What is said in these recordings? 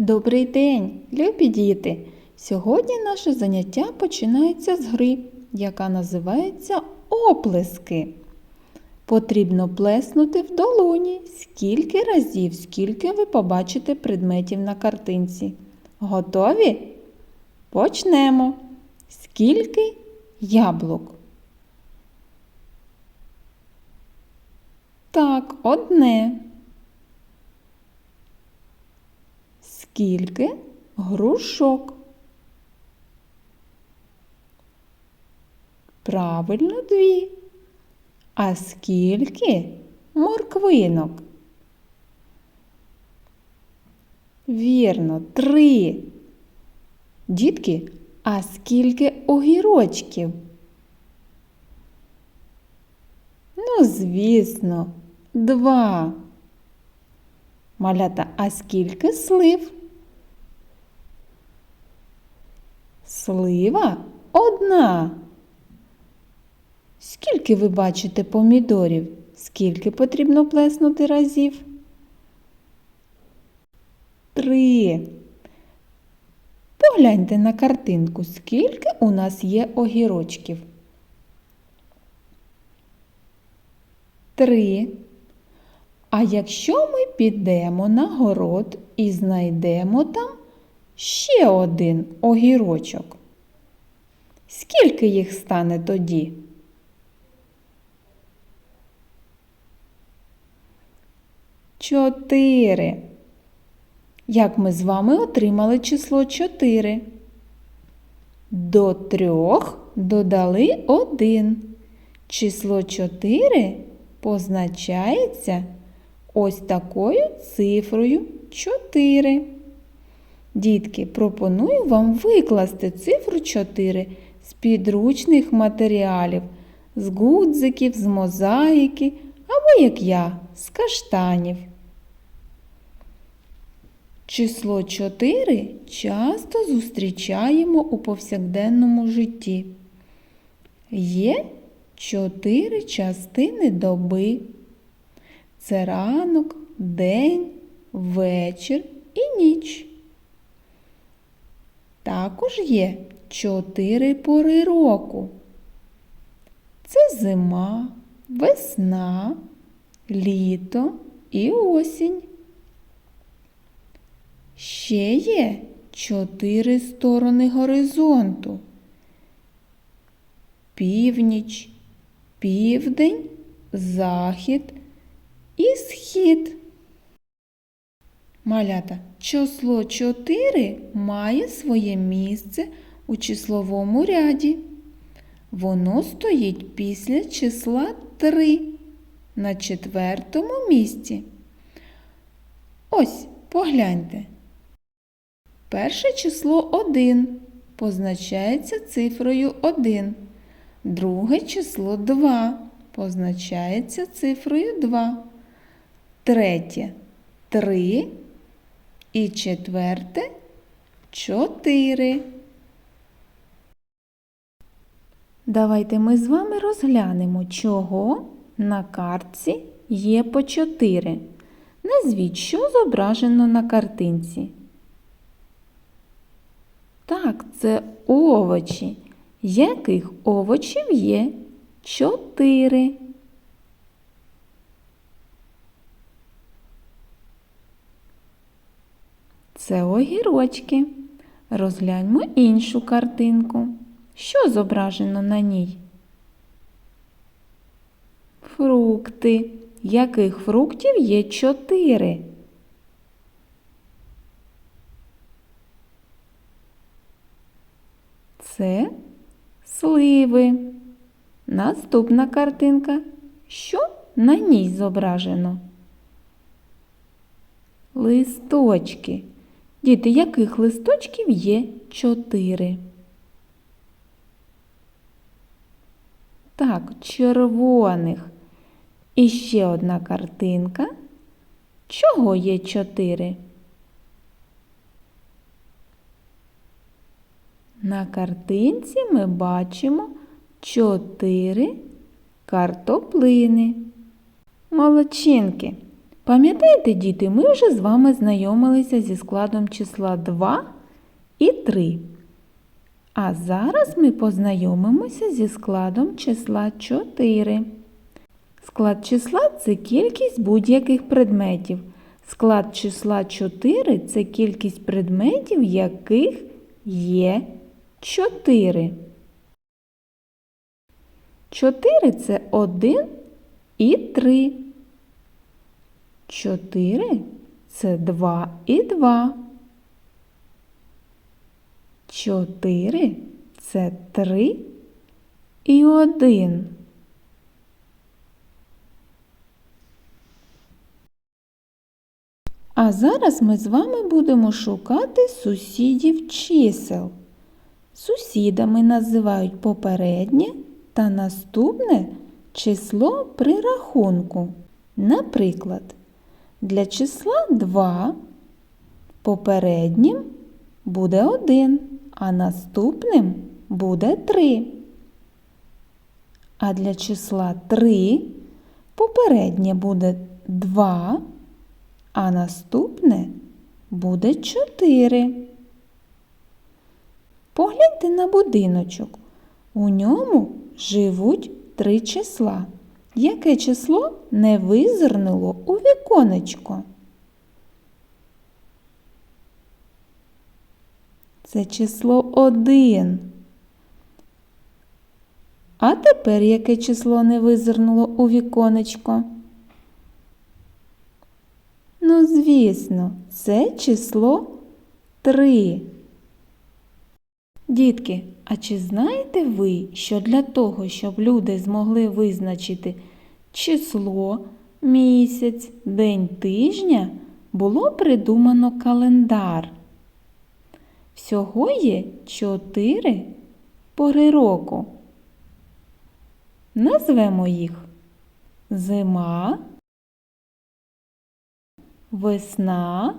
Добрий день, любі діти! Сьогодні наше заняття починається з гри, яка називається оплески. Потрібно плеснути в долоні скільки разів, скільки ви побачите предметів на картинці. Готові? Почнемо. Скільки яблук? Так, одне. Скільки грушок? Правильно, дві. А скільки морквинок? Вірно, три. Дітки, а скільки огірочків? Ну, звісно, два. Малята, а скільки слив? Слива одна. Скільки ви бачите помідорів? Скільки потрібно плеснути разів? Три. Погляньте на картинку, скільки у нас є огірочків. Три. А якщо ми підемо на город і знайдемо там ще один огірочок, скільки їх стане тоді? Чотири. Як ми з вами отримали число чотири? До трьох додали один. Число чотири позначається ось такою цифрою 4. Дітки, пропоную вам викласти цифру 4 з підручних матеріалів, з гудзиків, з мозаїки або, як я, з каштанів. Число 4 часто зустрічаємо у повсякденному житті. Є чотири частини доби. Це ранок, день, вечір і ніч. Також є чотири пори року. Це зима, весна, літо і осінь. Ще є чотири сторони горизонту. Північ, південь, захід і схід. Малята, число 4 має своє місце у числовому ряді. Воно стоїть після числа 3 на четвертому місці. Ось, погляньте. Перше число 1 позначається цифрою 1. Друге число 2 позначається цифрою 2. Третє 3 і четверте 4. Давайте ми з вами розглянемо, чого на картці є по 4. Назвіть, що зображено на картинці. Так, це овочі. Яких овочів є? Чотири. Це огірочки. Розгляньмо іншу картинку. Що зображено на ній? Фрукти. Яких фруктів є чотири? Це сливи. Наступна картинка. Що на ній зображено? Листочки. Діти, яких листочків є чотири? Так, червоних. І ще одна картинка. Чого є чотири? На картинці ми бачимо чотири картоплини. Молодчинки. Пам'ятаєте, діти, ми вже з вами знайомилися зі складом числа 2 і 3. А зараз ми познайомимося зі складом числа 4. Склад числа це кількість будь-яких предметів. Склад числа 4 це кількість предметів, яких є 4. 4 це 1 і 3. 4 це 2 і 2. 4 це 3 і 1. А зараз ми з вами будемо шукати сусідів чисел. Сусідами називають попереднє та наступне число при рахунку. Наприклад, для числа 2 попереднім буде 1, а наступним буде 3. А для числа 3 попереднє буде 2, а наступне буде 4. Погляньте на будиночок. У ньому живуть три числа. Яке число не визирнуло у віконечко? Це число 1. А тепер яке число не визирнуло у віконечко? Ну, звісно, це число 3. Дітки, а чи знаєте ви, що для того, щоб люди змогли визначити число, місяць, день тижня, було придумано календар? Всього є чотири пори року. Назвемо їх зима, весна,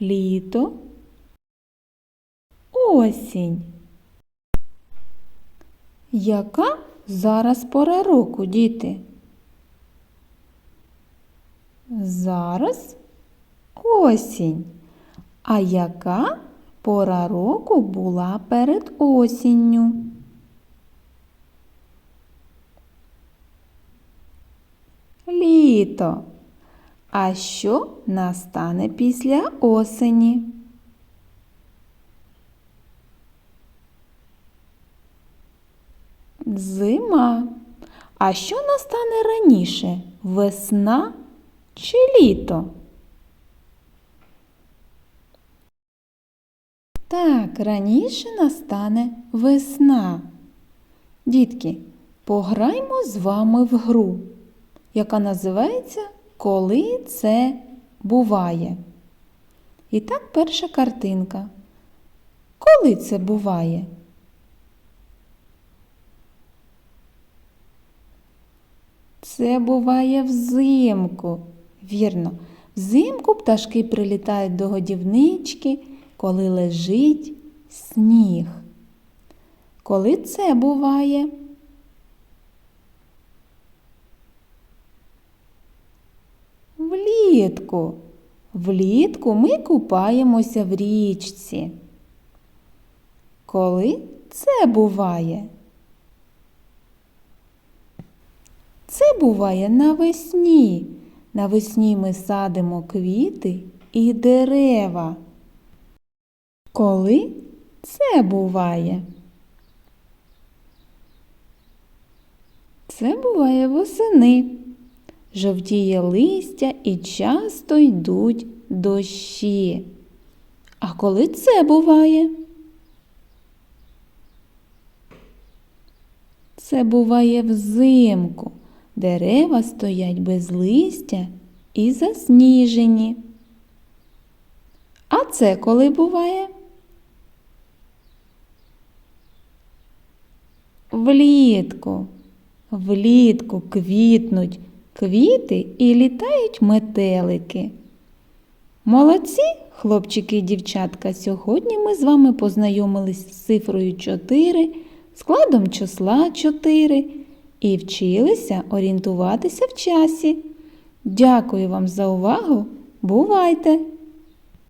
літо, осінь. Яка зараз пора року, діти? Зараз осінь. А яка пора року була перед осінню? Літо. А що настане після осені? Зима. А що настане раніше? Весна чи літо? Так, раніше настане весна. Дітки, пограймо з вами в гру, яка називається Коли це буває. І так перша картинка. Коли це буває? Це буває взимку. Вірно, взимку пташки прилітають до годівнички, коли лежить сніг. Коли це буває? Влітку. Влітку ми купаємося в річці. Коли це буває? Це буває навесні. Навесні ми садимо квіти і дерева. Коли це буває? Це буває восени. Жовтіє листя і часто йдуть дощі. А коли це буває? Це буває взимку. Дерева стоять без листя і засніжені. А це коли буває? Влітку. Влітку квітнуть квіти і літають метелики. Молодці, хлопчики і дівчатка, сьогодні ми з вами познайомились з цифрою 4, складом числа 4 і вчилися орієнтуватися в часі. Дякую вам за увагу. Бувайте!